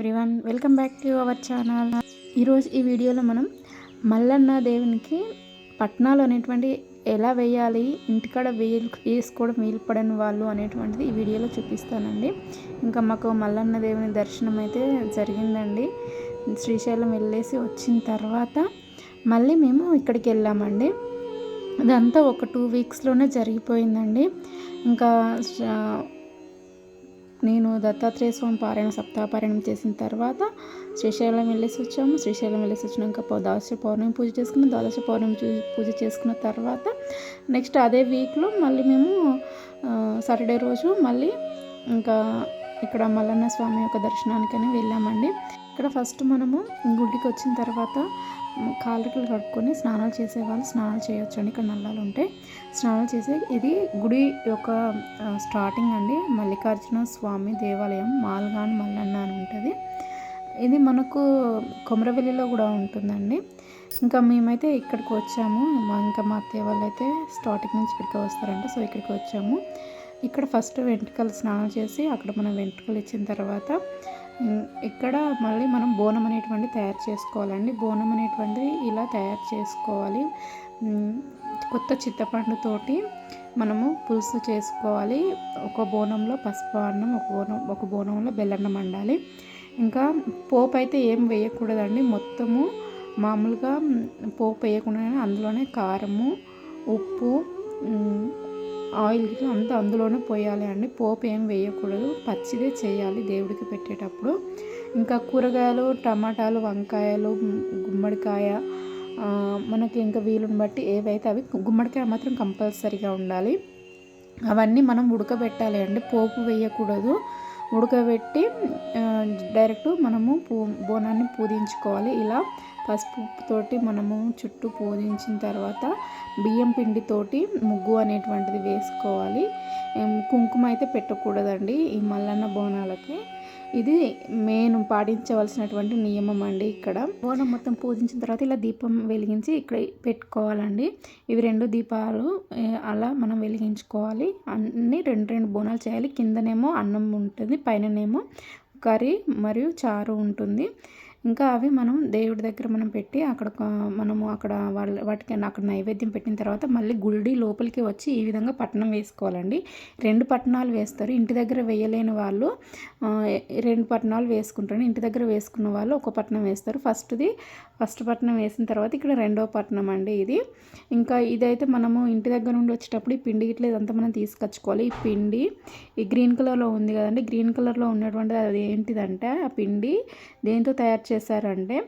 Everyone welcome back to our channel. ఈరోజు ఈ వీడియోలో మనం మల్లన్న దేవునికి పట్నాలు అనేటువంటి ఎలా వేయాలి ఇంటికాడ వేలు వేసుకోవడం వీలు పడని వాళ్ళు అనేటువంటిది ఈ వీడియోలో చూపిస్తానండి. ఇంకా మాకు మల్లన్న దేవుని దర్శనం అయితే జరిగిందండి. శ్రీశైలం వెళ్ళేసి వచ్చిన తర్వాత మళ్ళీ మేము ఇక్కడికి వెళ్ళామండి. అదంతా ఒక టూ వీక్స్లోనే జరిగిపోయిందండి. ఇంకా నేను దత్తాత్రేయ స్వామి పారాయణ సప్తాపారాయణం చేసిన తర్వాత శ్రీశైలం వెళ్ళేసి వచ్చాము. శ్రీశైలం వెళ్ళేసి వచ్చినాక ద్వాదశ పౌర్ణమి పూజ చేసుకుని ద్వాదశ పౌర్ణమి పూజ చేసుకున్న తర్వాత నెక్స్ట్ అదే వీక్లో మళ్ళీ మేము సాటర్డే రోజు మళ్ళీ ఇంకా ఇక్కడ మల్లన్న స్వామి యొక్క దర్శనానికని వెళ్ళామండి. ఇక్కడ ఫస్ట్ మనము గుడికి వచ్చిన తర్వాత కాళ్ళకి కడుక్కొని స్నానాలు చేసేవాళ్ళు స్నానాలు చేయొచ్చు అండి ఇక్కడ నల్లాలు ఉంటాయి స్నానాలు చేసే ఇది గుడి యొక్క స్టార్టింగ్ అండి. మల్లికార్జున స్వామి దేవాలయం మాల్గాన్ మల్లన్న అని ఉంటుంది. ఇది మనకు కొమరవెల్లిలో కూడా ఉంటుందండి. ఇంకా మేమైతే ఇక్కడికి వచ్చాము. మా ఇంకా మా అత్తయ్య వాళ్ళు అయితే స్టార్టింగ్ నుంచి ఇక్కడికి వస్తారంట. సో ఇక్కడికి వచ్చాము. ఇక్కడ ఫస్ట్ వెంట్రుకలు స్నానం చేసి అక్కడ మనం వెంట్రుకలు ఇచ్చిన తర్వాత ఇక్కడ మళ్ళీ మనం బోనం అనేటువంటి తయారు చేసుకోవాలండి. బోనం అనేటువంటిది ఇలా తయారు చేసుకోవాలి. కొత్త చింతపండుతోటి మనము పులుసు చేసుకోవాలి. ఒక బోనంలో పసుపు అన్నం ఒక బోనం ఒక బోనంలో బెల్లన్నం వండాలి. ఇంకా పోపు అయితే ఏం వేయకూడదండి. మొత్తము మామూలుగా పోపు వేయకుండానే అందులోనే కారము ఉప్పు ఆయిల్ అంతా అందులోనే పోయాలి అండి. పోపు ఏం వేయకూడదు. పచ్చిదే చేయాలి దేవుడికి పెట్టేటప్పుడు. ఇంకా కూరగాయలు టమాటాలు వంకాయలు గుమ్మడికాయ మనకి ఇంకా వీలుని బట్టి ఏవైతే అవి గుమ్మడికాయ మాత్రం కంపల్సరీగా ఉండాలి. అవన్నీ మనం ఉడకబెట్టాలి అండి. పోపు వేయకూడదు. ఉడకబెట్టి డైరెక్ట్ మనము పూ బోనాన్ని పూజించుకోవాలి ఇలా పసుపుతోటి మనము చుట్టూ పూజించిన తర్వాత బియ్యం పిండితోటి ముగ్గు అనేటువంటిది వేసుకోవాలి. కుంకుమ అయితే పెట్టకూడదండి ఈ మల్లన్న బోనాలకి. ఇది మెయిన్ పాటించవలసినటువంటి నియమం అండి ఇక్కడ. బోనం మొత్తం పూజించిన తర్వాత ఇలా దీపం వెలిగించి ఇక్కడ పెట్టుకోవాలండి. ఇవి రెండు దీపాలు అలా మనం వెలిగించుకోవాలి. అన్ని రెండు రెండు బోనాలు చేయాలి. కిందనేమో అన్నం ఉంటుంది పైననేమో కర్రీ మరియు చారు ఉంటుంది. ఇంకా అవి మనం దేవుడి దగ్గర మనం పెట్టి అక్కడ మనము అక్కడ వాళ్ళ వాటికి అక్కడ నైవేద్యం పెట్టిన తర్వాత మళ్ళీ గుడి లోపలికి వచ్చి ఈ విధంగా పట్టణం వేసుకోవాలండి. రెండు పట్టణాలు వేస్తారు. ఇంటి దగ్గర వేయలేని వాళ్ళు రెండు పట్టణాలు వేసుకుంటారు. ఇంటి దగ్గర వేసుకున్న వాళ్ళు ఒక పట్టణం వేస్తారు. ఫస్ట్ది ఫస్ట్ పట్టణం వేసిన తర్వాత ఇక్కడ రెండో పట్టణం అండి ఇది. ఇంకా ఇదైతే మనము ఇంటి దగ్గర నుండి వచ్చేటప్పుడు ఈ పిండి ఇట్లా ఇదంతా మనం తీసుకొచ్చుకోవాలి. ఈ పిండి ఈ గ్రీన్ కలర్లో ఉంది కదండి. గ్రీన్ కలర్లో ఉన్నటువంటి అది ఏంటిదంటే ఆ పిండి దేంతో తయారు చేశారంటే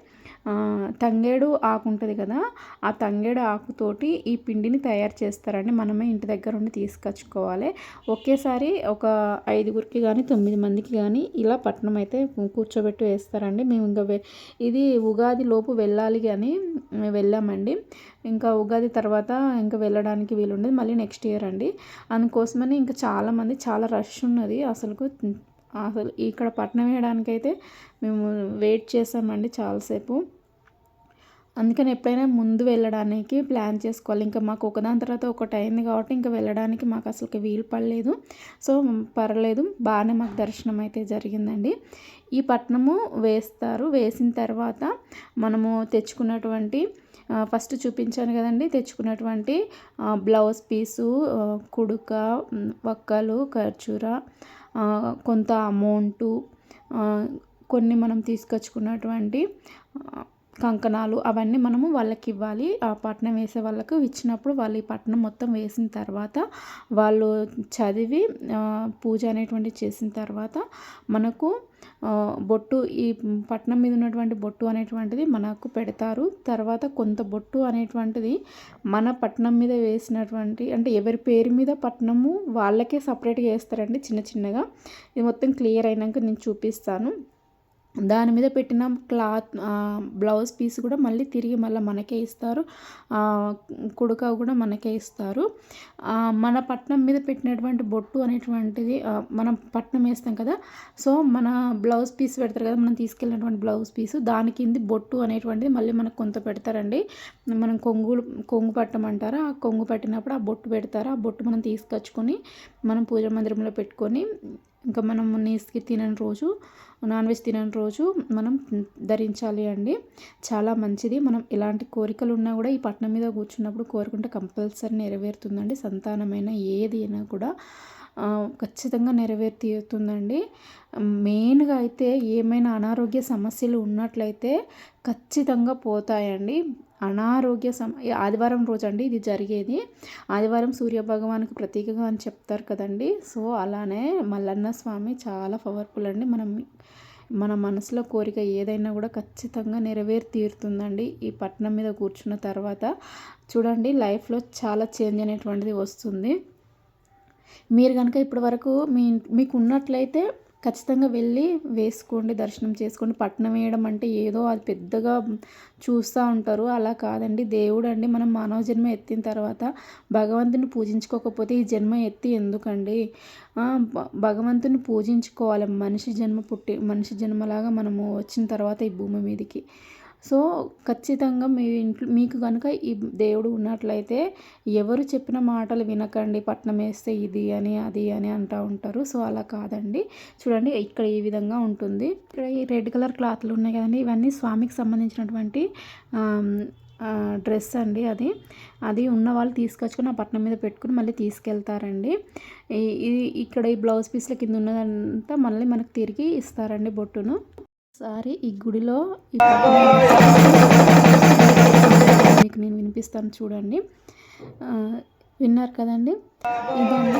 తంగేడు ఆకు ఉంటుంది కదా ఆ తంగేడు ఆకుతోటి ఈ పిండిని తయారు చేస్తారండి. మనమే ఇంటి దగ్గర ఉండి తీసుకొచ్చుకోవాలి. ఒకేసారి ఒక ఐదుగురికి కానీ తొమ్మిది మందికి కానీ ఇలా పట్నం అయితే కూర్చోబెట్టి వేస్తారండి. మేము ఇంకా ఇది ఉగాది లోపు వెళ్ళాలి కానీ వెళ్ళామండి. ఇంకా ఉగాది తర్వాత ఇంకా వెళ్ళడానికి వీలుండేది. మళ్ళీ నెక్స్ట్ ఇయర్ అండి. అందుకోసమని ఇంకా చాలామంది చాలా రష్ ఉన్నది. అసలుకు అసలు ఇక్కడ పట్నం వేయడానికైతే మేము వెయిట్ చేసామండి చాలాసేపు. అందుకని ఎప్పుడైనా ముందు వెళ్ళడానికి ప్లాన్ చేసుకోవాలి. ఇంకా మాకు ఒకదాని తర్వాత ఒకటి అయింది కాబట్టి ఇంకా వెళ్ళడానికి మాకు అసలు వీలు పడలేదు. సో పర్లేదు. బాగానే మాకు దర్శనం అయితే జరిగిందండి. ఈ పట్నము వేస్తారు. వేసిన తర్వాత మనము తెచ్చుకున్నటువంటి ఫస్ట్ చూపించాను కదండి. తెచ్చుకున్నటువంటి బ్లౌజ్ పీసు కుడుక వక్కలు ఖర్చూర కొంత అమౌంటు కొన్ని మనం తీసుకొచ్చుకున్నటువంటి కంకణాలు అవన్నీ మనము వాళ్ళకి ఇవ్వాలి ఆ పట్నం వేసే వాళ్ళకు ఇచ్చినప్పుడు వాళ్ళు ఈ పట్నం మొత్తం వేసిన తర్వాత వాళ్ళు చదివి పూజ అనేటువంటి చేసిన తర్వాత మనకు బొట్టు ఈ పట్నం మీద ఉన్నటువంటి బొట్టు అనేటువంటిది మనకు పెడతారు. తర్వాత కొంత బొట్టు అనేటువంటిది మన పట్నం మీద వేసినటువంటి అంటే ఎవరి పేరు మీద పట్నము వాళ్ళకే సపరేట్గా వేస్తారండి చిన్న చిన్నగా. ఇది మొత్తం క్లియర్ అయినాక నేను చూపిస్తాను. దాని మీద పెట్టిన క్లాత్ బ్లౌజ్ పీస్ కూడా మళ్ళీ తిరిగి మళ్ళీ మనకే ఇస్తారు. కుడుక కూడా మనకే ఇస్తారు. మన పట్నం మీద పెట్టినటువంటి బొట్టు అనేటువంటిది మనం పట్నం వేస్తాం కదా. సో మన బ్లౌజ్ పీస్ పెడతారు కదా మనం తీసుకెళ్ళినటువంటి బ్లౌజ్ పీసు. దాని కింది బొట్టు అనేటువంటిది మళ్ళీ మనకు కొంత పెడతారండి. మనం కొంగులు కొంగు పట్టమంటారు ఆ కొంగు పట్టినప్పుడు ఆ బొట్టు పెడతారు. ఆ బొట్టు మనం తీసుకొచ్చుకొని మనం పూజ మందిరంలో పెట్టుకొని ఇంకా మనం నీస్కి తినని రోజు నాన్ వెజ్ తినని రోజు మనం ధరించాలి అండి. చాలా మంచిది. మనం ఎలాంటి కోరికలు ఉన్నా కూడా ఈ పట్నం మీద కూర్చున్నప్పుడు కోరుకుంటే కంపల్సరీ నెరవేరుతుందండి. సంతానమైన ఏది అయినా కూడా ఖచ్చితంగా నెరవేరితీరుతుందండి మెయిన్గా అయితే ఏమైనా అనారోగ్య సమస్యలు ఉన్నట్లయితే ఖచ్చితంగా పోతాయండి. అనారోగ్య సమ ఆదివారం రోజు అండి ఇది జరిగేది. ఆదివారం సూర్య భగవానికి ప్రతీకగా అని చెప్తారు కదండి. సో అలానే మల్లన్న స్వామి చాలా పవర్ఫుల్ అండి. మనం మన మనసులో కోరిక ఏదైనా కూడా ఖచ్చితంగా నెరవేరి తీరుతుందండి ఈ పట్నం మీద కూర్చున్న తర్వాత చూడండి లైఫ్లో చాలా చేంజ్ అనేటువంటిది వస్తుంది. మీరు కనుక ఇప్పటి వరకు మీ మీకు ఉన్నట్లయితే ఖచ్చితంగా వెళ్ళి వేసుకోండి దర్శనం చేసుకోండి. పట్నం వేయడం అంటే ఏదో అది పెద్దగా చూస్తూ ఉంటారు. అలా కాదండి. దేవుడు అండి మనం మానవ జన్మ ఎత్తిన తర్వాత భగవంతుని పూజించుకోకపోతే ఈ జన్మ ఎత్తి ఎందుకండి? భగవంతుని పూజించుకోవాలి. మనిషి జన్మ పుట్టి మనిషి జన్మలాగా మనము వచ్చిన తర్వాత ఈ భూమి మీదకి. సో ఖచ్చితంగా మీ ఇంట్లో మీకు కనుక ఈ దేవుడు ఉన్నట్లయితే ఎవరు చెప్పిన మాటలు వినకండి పట్నం వేస్తే ఇది అని అది అని అంటూ ఉంటారు. సో అలా కాదండి. చూడండి ఇక్కడ ఈ విధంగా ఉంటుంది. ఇక్కడ ఈ రెడ్ కలర్ క్లాత్లు ఉన్నాయి కదండి. ఇవన్నీ స్వామికి సంబంధించినటువంటి డ్రెస్ అండి అది. అది ఉన్న వాళ్ళు తీసుకొచ్చుకొని ఆ పట్నం మీద పెట్టుకుని మళ్ళీ తీసుకెళ్తారండి. ఇది ఇక్కడ ఈ బ్లౌజ్ పీస్ల కింద ఉన్నదంతా మళ్ళీ మనకు తిరిగి ఇస్తారండి బొట్టును. ఒకసారి ఈ గుడిలో మీకు నేను వినిపిస్తాను చూడండి. విన్నారు కదండి? ఇదండి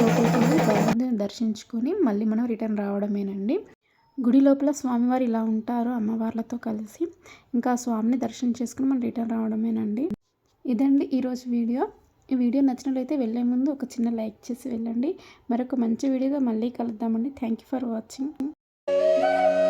లోపలికి దర్శించుకొని మళ్ళీ మనం రిటర్న్ రావడమేనండి. గుడి లోపల స్వామివారు ఇలా ఉంటారు అమ్మవార్లతో కలిసి ఇంకా స్వామిని దర్శనం చేసుకుని మనం రిటర్న్ రావడమేనండి. ఇదండి ఈరోజు వీడియో. ఈ వీడియో నచ్చినట్లయితే వెళ్ళే ముందు ఒక చిన్న లైక్ చేసి వెళ్ళండి. మరొక మంచి వీడియోగా మళ్ళీ కలుద్దామండి. Thank you for watching. Música